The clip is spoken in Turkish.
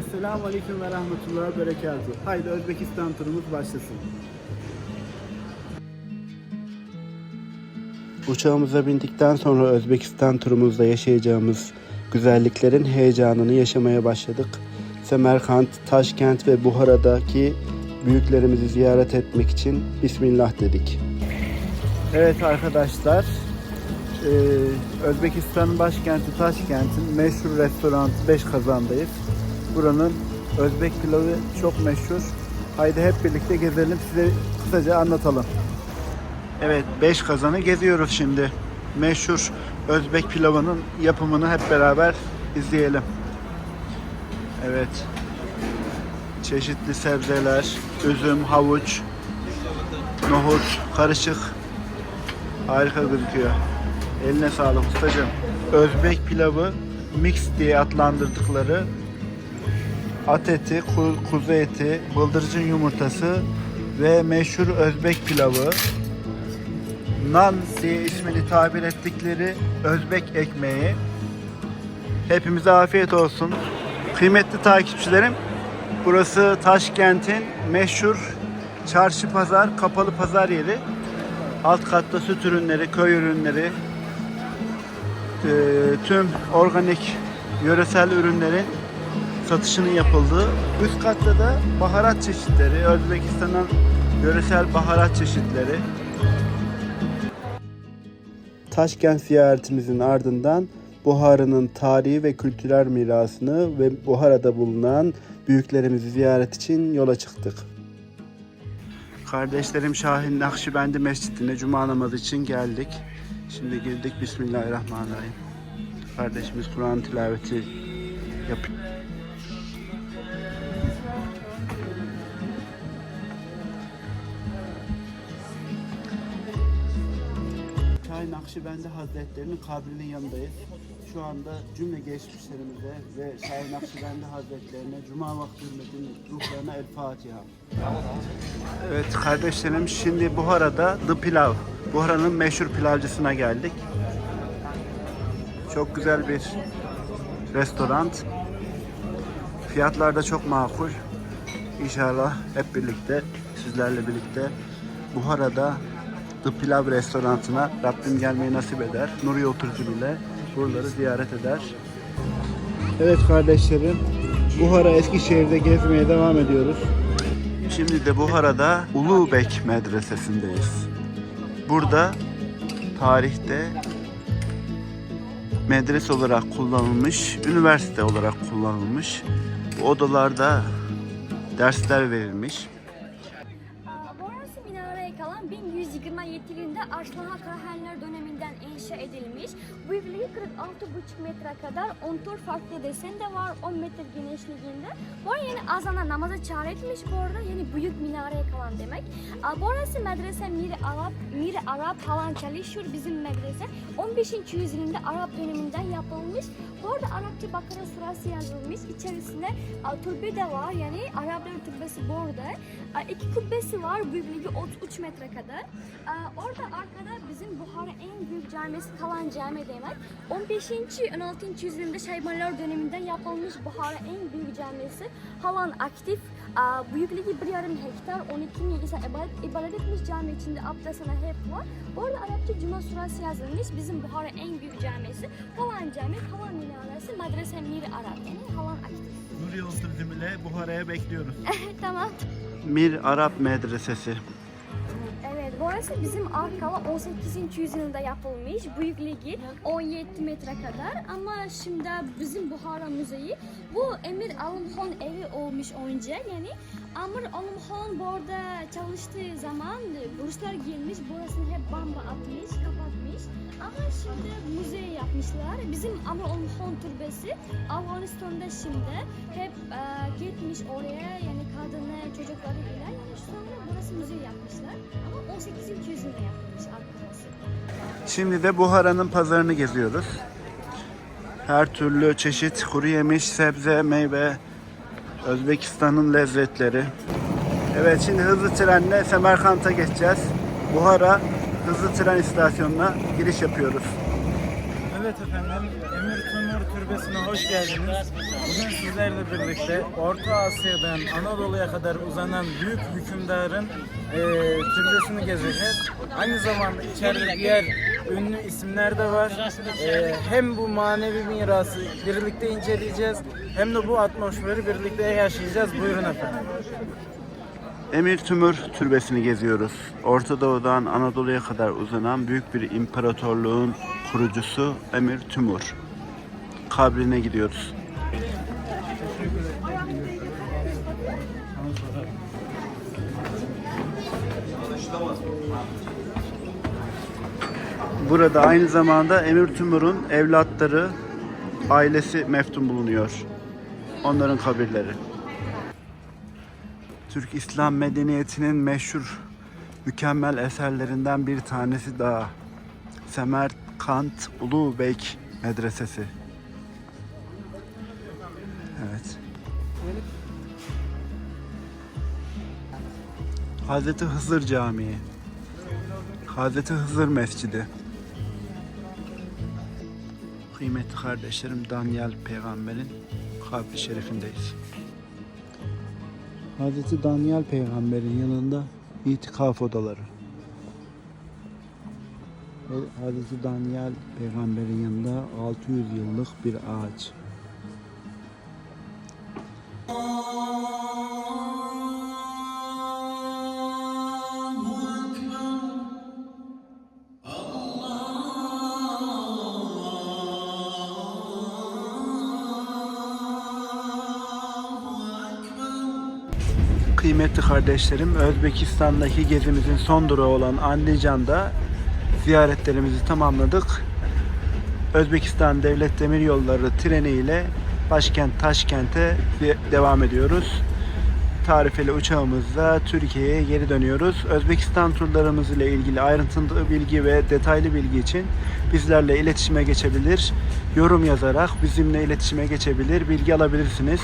Esselamu Aleyküm ve Rahmetullah ve Berekatuhu. Haydi Özbekistan turumuz başlasın. Uçağımıza bindikten sonra Özbekistan turumuzda yaşayacağımız güzelliklerin heyecanını yaşamaya başladık. Semerkant, Taşkent ve Buhara'daki büyüklerimizi ziyaret etmek için Bismillah dedik. Evet arkadaşlar, eee, Özbekistan'ın başkenti Taşkent'in meşhur restoranı Beş Kazan'dayız. Buranın Özbek pilavı çok meşhur. Haydi hep birlikte gezelim, size kısaca anlatalım. Evet, Beş Kazan'ı geziyoruz şimdi. Meşhur Özbek pilavının yapımını hep beraber izleyelim. Evet. Çeşitli sebzeler, üzüm, havuç, nohut, karışık. Harika gözüküyor. Eline sağlık ustacığım. Özbek pilavı mix diye adlandırdıkları at eti, ku- kuzu eti, bıldırcın yumurtası ve meşhur Özbek pilavı. Nan diye ismini tabir ettikleri Özbek ekmeği. Hepimize afiyet olsun. Kıymetli takipçilerim, burası Taşkent'in meşhur çarşı pazar, kapalı pazar yeri. Alt katta süt ürünleri, köy ürünleri, e, tüm organik yöresel ürünlerin satışının yapıldığı. Üst katta da baharat çeşitleri, Özbekistan'ın yöresel baharat çeşitleri. Taşkent ziyaretimizin ardından Buhara'nın tarihi ve kültürel mirasını ve Buhara'da bulunan büyüklerimizi ziyaret için yola çıktık. Kardeşlerim Şahin Nakşibendi Mescidi'ne cuma namazı için geldik. Şimdi girdik Bismillahirrahmanirrahim. Kardeşimiz Kur'an tilaveti yapıyor. Nakşibendi Hazretleri'nin kabrinin yanındayız. Şu anda cümle geçmişlerimize ve Şahin Nakşibendi Hazretlerine Cuma vakti hürmetinin ruhlarına El Fatiha. Evet kardeşlerim şimdi Buhara'da The Pilav, Buhara'nın meşhur pilavcısına geldik. Çok güzel bir restoran. Fiyatlar da çok makul. İnşallah hep birlikte sizlerle birlikte Buhara'da The Pilav restoranına Rabbim gelmeyi nasip eder. Nur Yol Turizm ile buraları ziyaret eder. Evet kardeşlerim, Buhara Eskişehir'de gezmeye devam ediyoruz. Şimdi de Buhara'da Ulubek Medresesi'ndeyiz. Burada tarihte medrese olarak kullanılmış, üniversite olarak kullanılmış. Bu odalarda dersler verilmiş. 1127 yılında Arslanha Karahanlar döneminden inşa edilmiş. Büyüklüğü 46,5 metre kadar 14 farklı desen de var 10 metre genişliğinde. Bu arada yani azana namaza çağrılmış bu arada yani büyük minareye kalan demek. Burası medrese Miri Arap, Miri Arap falan çalışıyor bizim medrese. 15. yüzyılında Arap döneminden yapılmış. Bu arada Arapça Bakara surası yazılmış. İçerisinde türbe de var yani Arapların türbesi bu arada. İki kubbesi var büyüklüğü 33 metre kadar. Orada arkada bizim Buhara en büyük camisi kalan cami demek. 15. 16. yüzyılda Şeybanlar döneminden yapılmış Buhara en büyük camisi. Halan aktif. Büyüklüğü bir yarım hektar 12 bin insan ibadet, ibadet etmiş cami içinde abdesthane hep var. Orada Arapça Cuma surası yazılmış. Bizim Buhara en büyük camisi. Kalan cami, kalan minaresi, medrese Miri Arap yani halan aktif. Nur Turizm ile Buhara'ya bekliyoruz. tamam. Mir Arap Medresesi. Burası bizim Arkala 18. yüzyılda yapılmış. Büyüklüğü 17 metre kadar ama şimdi bizim Buhara Müzeyi bu Emir Alimhan evi olmuş önce yani Amir Alimhan bu arada çalıştığı zaman Ruslar gelmiş burasını hep bamba atmış, kapatmış. Ama şimdi müze yapmışlar. Bizim Amir Alimhan türbesi Afganistan'da şimdi hep e, gitmiş oraya yani kadını, çocukları ile yani sonra burası müze yapmışlar. Ama 18. yüzyılda yapılmış arkası. Şimdi de Buhara'nın pazarını geziyoruz. Her türlü çeşit kuru yemiş, sebze, meyve, Özbekistan'ın lezzetleri. Evet şimdi hızlı trenle Semerkant'a geçeceğiz. Buhara hızlı tren istasyonuna giriş yapıyoruz. Evet efendim, Emir Timur Türbesi'ne hoş geldiniz. Bugün sizlerle birlikte Orta Asya'dan Anadolu'ya kadar uzanan büyük hükümdarın e, türbesini gezeceğiz. Aynı zamanda içeride diğer ünlü isimler de var. E, hem bu manevi mirası birlikte inceleyeceğiz hem de bu atmosferi birlikte yaşayacağız. Buyurun efendim. Emir Tümür Türbesi'ni geziyoruz. Orta Doğu'dan Anadolu'ya kadar uzanan büyük bir imparatorluğun kurucusu Emir Tümür. Kabrine gidiyoruz. Burada aynı zamanda Emir Tümür'ün evlatları, ailesi meftun bulunuyor. Onların kabirleri. Türk İslam medeniyetinin meşhur mükemmel eserlerinden bir tanesi daha. Semerkant Ulubek Medresesi. Evet. Hazreti Hızır Camii. Hazreti Hızır Mescidi. Kıymetli kardeşlerim Daniel Peygamber'in kabri şerifindeyiz. Hazreti Daniel peygamberin yanında itikaf odaları. Hazreti Daniel peygamberin yanında 600 yıllık bir ağaç. Kıymetli kardeşlerim, Özbekistan'daki gezimizin son durağı olan Andijan'da ziyaretlerimizi tamamladık. Özbekistan Devlet Demiryolları treni ile başkent Taşkent'e de- devam ediyoruz. Tarifeli uçağımızla Türkiye'ye geri dönüyoruz. Özbekistan turlarımız ile ilgili ayrıntılı bilgi ve detaylı bilgi için bizlerle iletişime geçebilir. Yorum yazarak bizimle iletişime geçebilir, bilgi alabilirsiniz.